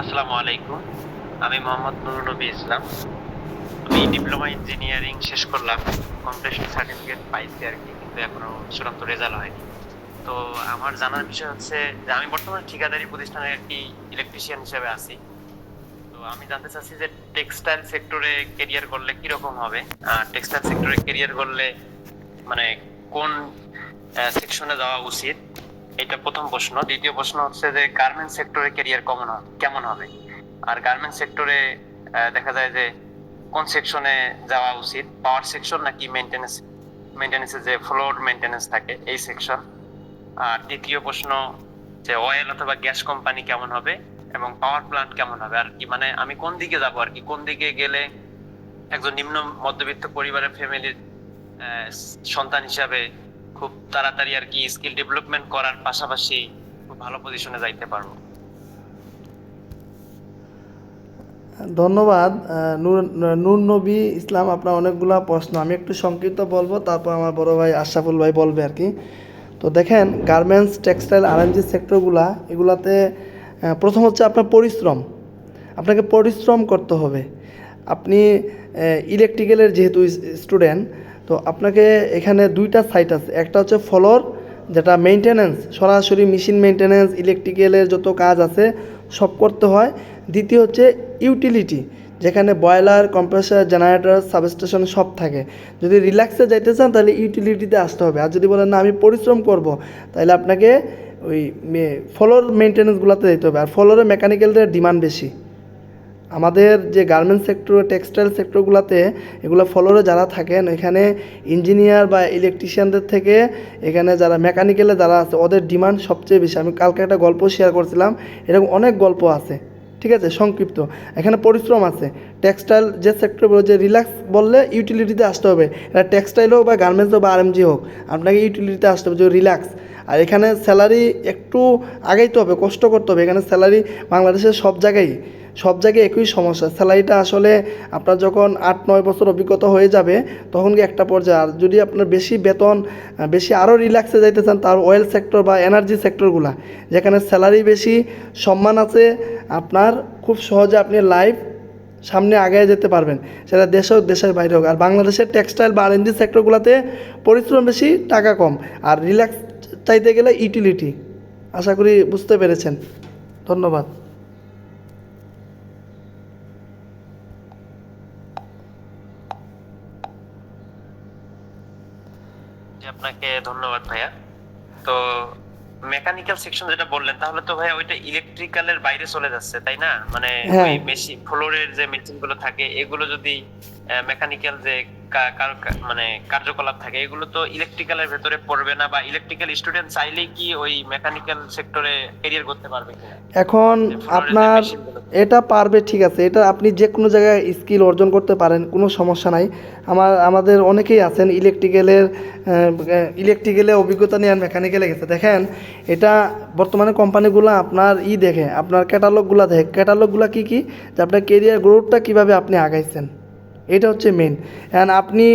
আসসালামু আলাইকুম। আমি মোহাম্মদ নুরুল নবী ইসলাম। আমি ডিপ্লোমা ইঞ্জিনিয়ারিং শেষ করলাম। কম্পিটিশন সার্টিফিকেট পাইছি আর কি, কিন্তু এখনও চূড়ান্ত রেজাল্ট হয়নি। তো আমার জানার বিষয় হচ্ছে যে আমি বর্তমানে ঠিকাদারি প্রতিষ্ঠানে একটি ইলেকট্রিশিয়ান হিসেবে আছি। তো আমি জানতে চাচ্ছি যে টেক্সটাইল সেক্টরে কেরিয়ার করলে কীরকম হবে? টেক্সটাইল সেক্টরে কেরিয়ার করলে মানে কোন সেকশনে যাওয়া উচিত? এটা প্রথম প্রশ্ন। দ্বিতীয় প্রশ্ন হচ্ছে যে গার্মেন্টস সেক্টরে ক্যারিয়ার কেমন কেমন হবে? আর গার্মেন্টস সেক্টরে দেখা যায় যে কোন সেকশনে যাওয়া উচিত? পাওয়ার সেকশন নাকি মেইনটেনেন্স মেইনটেনেন্সে যে ফ্লোর মেইনটেনেন্স থাকে, এই সেকশন আর তৃতীয় প্রশ্ন যে অয়েল অথবা গ্যাস কোম্পানি কেমন হবে এবং পাওয়ার প্ল্যান্ট কেমন হবে? আর কি মানে আমি কোন দিকে যাব? আর কি কোন দিকে গেলে একজন নিম্ন মধ্যবিত্ত পরিবারের ফ্যামিলির সন্তান হিসাবে খুব তাড়াতাড়ি আর কি স্কিল ডেভেলপমেন্ট করার পাশাপাশি খুব ভালো পজিশনে যাইতে পারব। ধন্যবাদ। নূর নবী ইসলাম, আপনার অনেকগুলা প্রশ্ন। আমি একটু সংক্ষিপ্ত বলব, তারপর আমার বড় ভাই আশরাফুল ভাই বলবে আর কি। তো দেখেন গার্মেন্টস টেক্সটাইল আরএনজি সেক্টরগুলা এগুলাতে প্রথম হচ্ছে আপনার পরিশ্রম। আপনাকে পরিশ্রম করতে হবে। আপনি ইলেকট্রিক্যালের যেহেতু স্টুডেন্ট তো আপনাকে এখানে দুইটা সাইট আছে। একটা হচ্ছে ফলোর যেটা মেনটেনেন্স সরাসরি মেশিন মেনটেনেন্স ইলেকট্রিক্যালের যত কাজ আছে, সব করতে হয়। দ্বিতীয় হচ্ছে ইউটিলিটি যেখানে বয়লার কম্প্রেসার জেনারেটর সাবস্টেশন সব থাকে। যদি রিল্যাক্সে যাইতে চান, তাহলে ইউটিলিটিতে আসতে হবে। আর যদি বলেন, না, আমি পরিশ্রম করব তাহলে আপনাকে ওই ফলোর মেনটেনেন্সগুলোতে যেতে হবে। আর ফলোরে মেকানিক্যালদের ডিমান্ড বেশি। আমাদের যে গার্মেন্টস সেক্টর টেক্সটাইল সেক্টরগুলোতে এগুলো ফলোরে যারা থাকেন, এখানে ইঞ্জিনিয়ার বা ইলেকট্রিশিয়ানদের থেকে এখানে যারা মেকানিক্যালে যারা আছে, ওদের ডিমান্ড সবচেয়ে বেশি। আমি কালকে একটা গল্প শেয়ার করছিলাম, এরকম অনেক গল্প আছে, ঠিক আছে, সংক্ষিপ্ত। এখানে পরিশ্রম আছে। টেক্সটাইল যে সেক্টর যে রিল্যাক্স বললে ইউটিলিটিতে আসতে হবে। এটা টেক্সটাইল হোক বা গার্মেন্টস হোক বা আরএমজি হোক, আপনাকে ইউটিলিটিতে আসতে হবে, যে রিল্যাক্স আর এখানে স্যালারি একটু আগাইতে হবে, কষ্ট করতে হবে। এখানে স্যালারি বাংলাদেশের সব জায়গায় সব জায়গায় একই সমস্যা। স্যালারিটা আসলে আপনার যখন আট, নয় বছর অভিজ্ঞতা হয়ে যাবে, তখন একটা পর্যায়ে। আর যদি আপনার বেশি বেতন, বেশি আরও রিল্যাক্সে যাইতে চান তার অয়েল সেক্টর বা এনার্জি সেক্টরগুলা যেখানে স্যালারি বেশি, সম্মান আছে, আপনার খুব সহজে আপনি লাইফ সামনে আগে যেতে পারবেন। সেটা দেশ হোক, দেশের বাইরে হোক। আর বাংলাদেশের টেক্সটাইল বা আরএনজি সেক্টরগুলোতে পরিশ্রম বেশি, টাকা কম। আর রিল্যাক্স চাইতে গেলে ইউটিলিটি আশা করি বুঝতে পেরেছেন। ধন্যবাদ। আপনাকে ধন্যবাদ ভাইয়া। তো মেকানিক্যাল সেকশন যেটা বললেন তাহলে তো ভাই ওইটা ইলেকট্রিক্যালের বাইরে চলে যাচ্ছে তাই না মানে হ্যাঁ। ওই মেশিন ফ্লোরের যে মেশিনগুলো থাকে এগুলো যদি মেকানিক্যাল যে মানে কার্যকলাপ থাকে। এগুলো তো ইলেকট্রিক্যালের ভেতরে পড়বে না বা ইলেকট্রিক্যাল স্টুডেন্ট চাইলেই কি ওই মেকানিক্যাল সেক্টরে ক্যারিয়ার করতে পারবে এখন আপনার এটা পারবে ঠিক আছে। এটা আপনি যে কোনো জায়গায় স্কিল অর্জন করতে পারেন কোনো সমস্যা নাই। আমার আমাদের অনেকেই আছেন ইলেকট্রিক্যালের ইলেকট্রিক্যালে অভিজ্ঞতা নিয়ে আর মেকানিক্যালে গেছে। দেখেন এটা বর্তমানে কোম্পানিগুলো আপনার ই দেখে আপনার ক্যাটালগুলো দেখে। ক্যাটালগুলো কী কী? যে আপনার কেরিয়ার গ্রোথটা কীভাবে আপনি আগাইছেন। এটা হচ্ছে মেন অ্যান্ড আপনি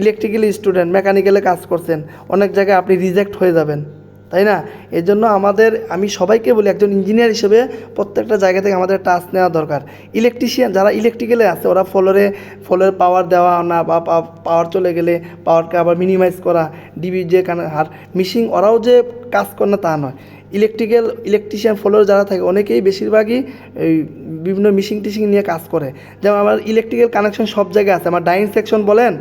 ইলেকট্রিক্যাল স্টুডেন্ট মেকানিক্যালে কাজ করছেন, অনেক জায়গায় আপনি রিজেক্ট হয়ে যাবেন, তাই না? এই জন্য আমাদের, আমি সবাইকে বলি, একজন ইঞ্জিনিয়ার হিসেবে প্রত্যেকটা জায়গা থেকে আমাদের টাচ নেওয়া দরকার। ইলেকট্রিশিয়ান যারা ইলেকট্রিক্যালে আছে, ওরা ফলোরে ফলের পাওয়ার দেওয়া না, বা পাওয়ার চলে গেলে পাওয়ারকে আবার মিনিমাইজ করা ডিবি যে কানে আর মিশিং ওরাও যে কাজ করে না, তা নয়। ইলেকট্রিক্যাল ইলেকট্রিশিয়ান ফলোয়ার যারা থাকে, অনেকেই বেশিরভাগই বিভিন্ন মিশিং টিশিং নিয়ে কাজ করে। যেমন আমার ইলেকট্রিক্যাল কানেকশন সব জায়গায় আছে। আমার ডাইনিং সেকশন বলেন,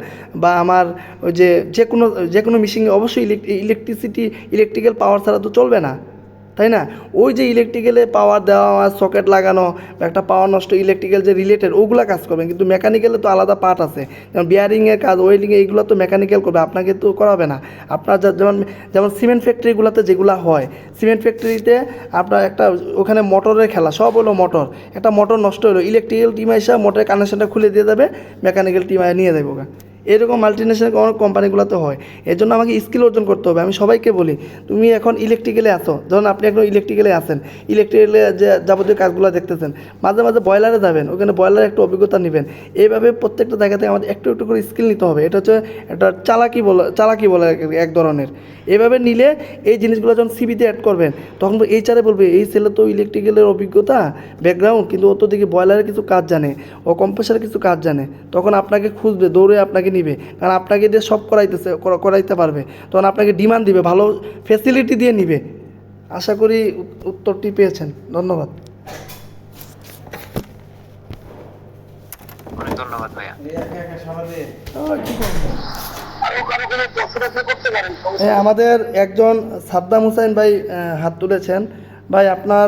বা আমার ওই যে যে কোনো যে কোনো মিশিংয়ে অবশ্যই ইলেকট্রিসিটি ইলেকট্রিক্যাল পাওয়ার ছাড়া তো চলবে না। তাই না? ওই যে ইলেকট্রিক্যালে পাওয়ার দেওয়া সকেট লাগানো, একটা পাওয়ার নষ্ট ইলেকট্রিক্যাল যে রিলেটেড ওগুলো কাজ করবেন কিন্তু মেকানিক্যালে তো আলাদা পার্ট আছে। যেমন বিয়ারিংয়ের কাজ ওয়েল্ডিংয়ে এইগুলো তো মেকানিক্যাল করবে, আপনাকে তো করাবে না। আপনার যেমন যেমন সিমেন্ট ফ্যাক্টরিগুলোতে যেগুলো হয় সিমেন্ট ফ্যাক্টরিতে আপনার একটা, ওখানে মোটরের খেলা, সব হলো মোটর। একটা মোটর নষ্ট হলো ইলেকট্রিক্যাল টিম এসে মোটরের কানেকশনটা খুলে দিয়ে যাবে মেকানিক্যাল টিম নিয়ে যাবে ওখানে এরকম মাল্টিনেশনাল কোম্পানিগুলোতে হয়। এর জন্য আমাকে স্কিল অর্জন করতে হবে। আমি সবাইকে বলি, তুমি এখন ইলেকট্রিক্যালে আসো ধরুন আপনি এখন ইলেকট্রিক্যালে আসেন ইলেকট্রিক্যালে যে যাবতীয় কাজগুলো দেখতেছেন, মাঝে মাঝে বয়লারে যাবেন, ওখানে বয়লারে একটু অভিজ্ঞতা নেবেন। এইভাবে প্রত্যেকটা জায়গা থেকে আমাদের একটু একটু করে স্কিল নিতে হবে। এটা হচ্ছে একটা চালাকি বলে চালাকি বলে এক- ধরনের। এভাবে নিলে এই জিনিসগুলো যখন সিবিতে অ্যাড করবেন, তখন এই চারে বলবে, এই ছেলে তো ইলেকট্রিক্যালের অভিজ্ঞতা ব্যাকগ্রাউন্ড কিন্তু ও তো দেখি বয়লারের কিছু কাজ জানে, ও কম্প্রেসারের কিছু কাজ জানে। তখন আপনাকে খুঁজবে, দৌড়ে আপনাকে নিবে। কারণ আপনাকে দিয়ে সব করাইতেছে করাইতে পারবে। তখন আপনাকে ডিমান্ড দিবে ভালো ফেসিলিটি দিয়ে নিবে। আশা করি উত্তরটি পেয়েছেন। ধন্যবাদ। ধন্যবাদ ভাইয়া। হ্যাঁ আমাদের একজন সাদ্দাম হুসাইন ভাই হাত তুলেছেন। ভাই আপনার